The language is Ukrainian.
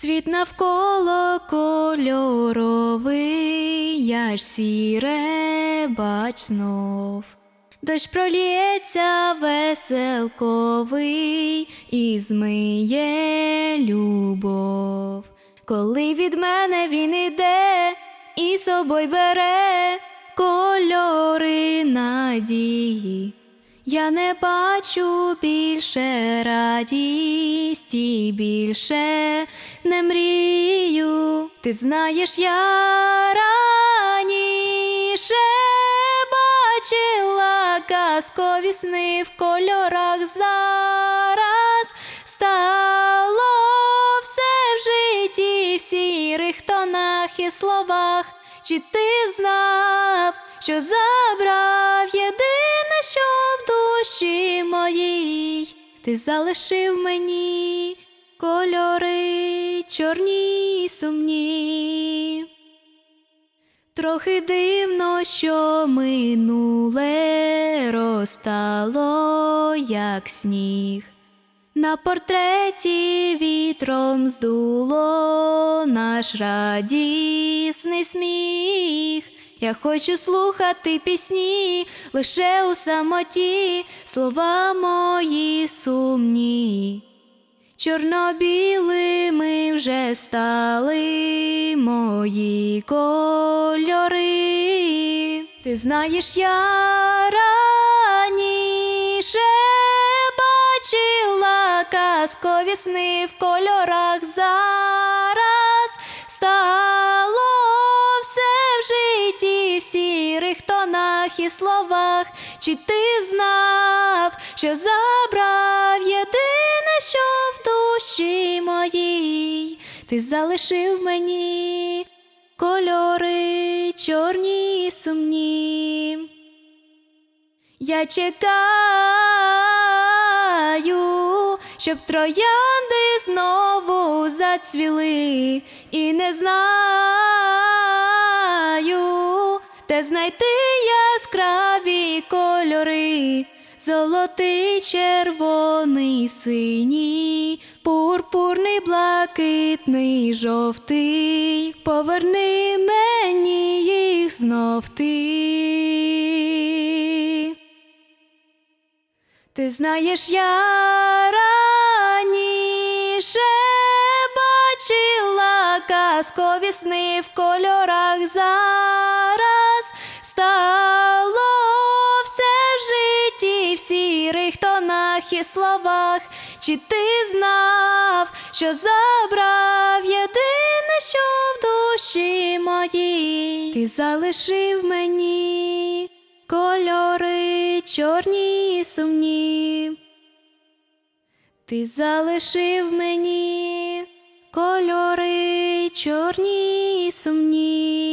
Світ навколо кольоровий, я ж сіре бач знов. Дощ пролється веселковий і змиє любов. Коли від мене він іде і собою бере кольори надії. Я не бачу більше радісті, більше не мрію. Ти знаєш, я раніше бачила казкові сни в кольорах зараз стало все в житті в сірих тонах і словах. Чи ти знав, що забрав єдине, ти залишив мені кольори чорні й сумні. Трохи дивно, що минуле розтало, як сніг. На портреті вітром здуло наш радісний сміх. Я хочу слухати пісні лише у самоті, слова мої сумні. Чорно-білими вже стали мої кольори. Ти знаєш, я раніше бачила казкові сни в кольорах зараз в сірих тонах і словах. Чи ти знав, що забрав єдине, що в душі моїй, ти залишив мені кольори чорні й сумні. Я чекаю, щоб троянди знову зацвіли, і не знаю, знайти яскраві кольори, золотий, червоний, синій, пурпурний, блакитний, жовтий. Поверни мені їх знов ти. Ти знаєш, я раніше бачила казкові сни в кольорах зараз і словах. Чи ти знав, що забрав єдине, що в душі моїй, ти залишив мені кольори чорні й сумні. Ти залишив мені кольори чорні й сумні.